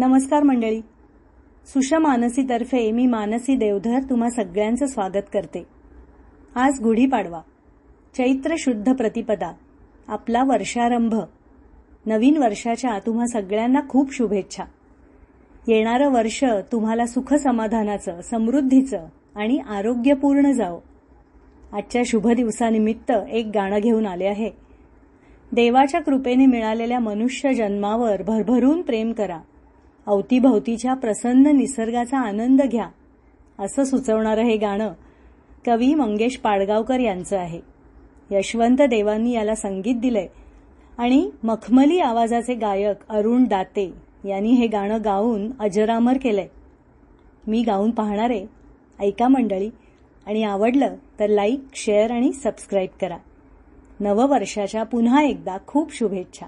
नमस्कार मंडळी सुषा मी मानसी देवधर तुम्हा सगळ्यांचं स्वागत करते आज गुढीपाडवा चैत्र शुद्ध प्रतिपदा आपला वर्षारंभ नवीन वर्षाच्या तुम्हा सगळ्यांना खूप शुभेच्छा येणारं वर्ष तुम्हाला सुख समाधानाचं समृद्धीचं आणि आरोग्यपूर्ण जाव आजच्या शुभ दिवसानिमित्त एक गाणं घेऊन आले आहे देवाच्या कृपेने मिळालेल्या मनुष्य जन्मावर भरभरून प्रेम करा अवतीभवतीच्या प्रसन्न निसर्गाचा आनंद घ्या असं सुचवणारं हे गाणं कवी मंगेश पाडगावकर यांचं आहे यशवंत देवांनी याला संगीत दिलंय आणि मखमली आवाजाचे गायक अरुण दाते यांनी हे गाणं गाऊन अजरामर केलंय मी गाऊन पाहणार आहे ऐका मंडळी आणि आवडलं तर लाईक शेअर आणि सबस्क्राईब करा नववर्षाच्या पुन्हा एकदा खूप शुभेच्छा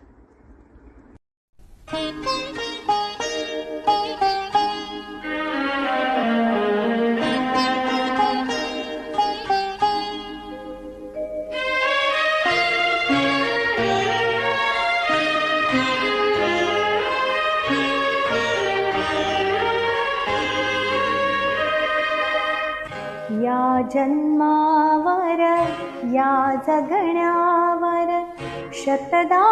या याजगणावर शतदा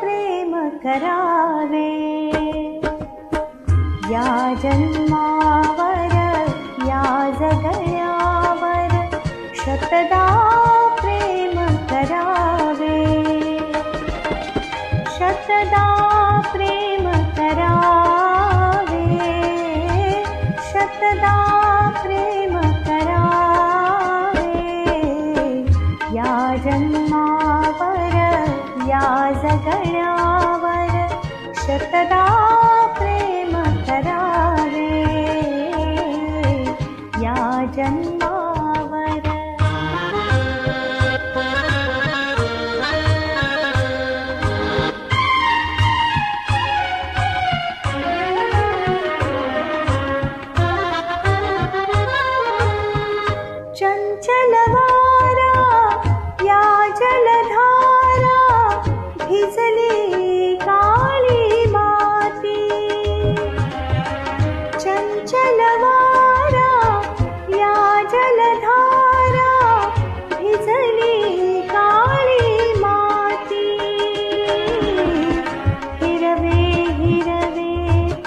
प्रेम करावे या जन्मा वर या शतदा गणावर याज गणावर शतदा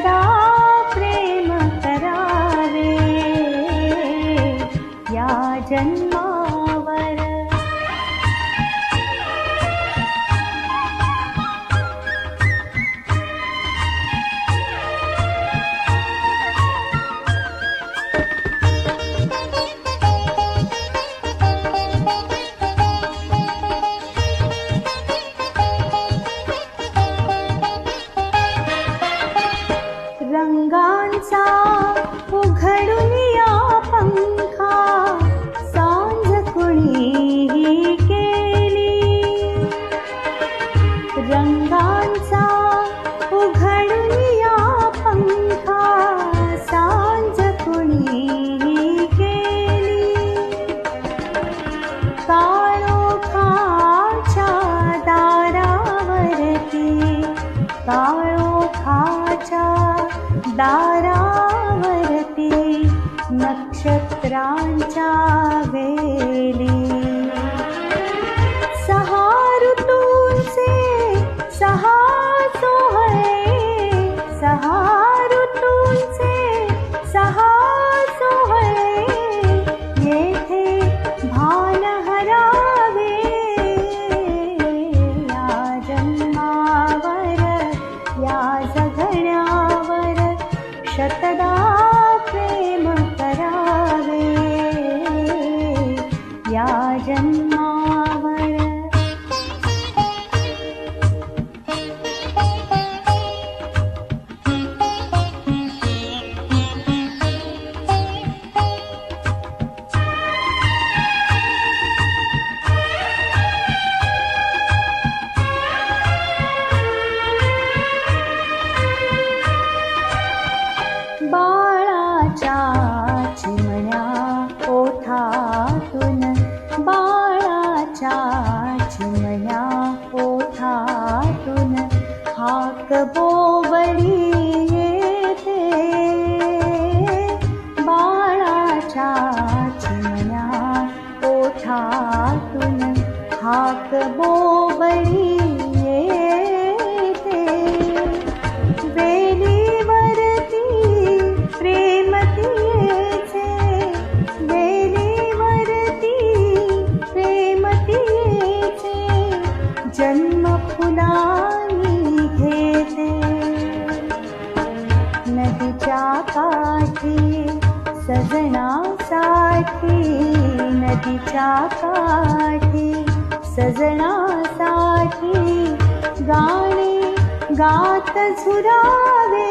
知道。दारावरति नक्षत्राञ्चा போவழி काठी सजना साठी नदी काठी सजणा साठी गाणे गात सुरावे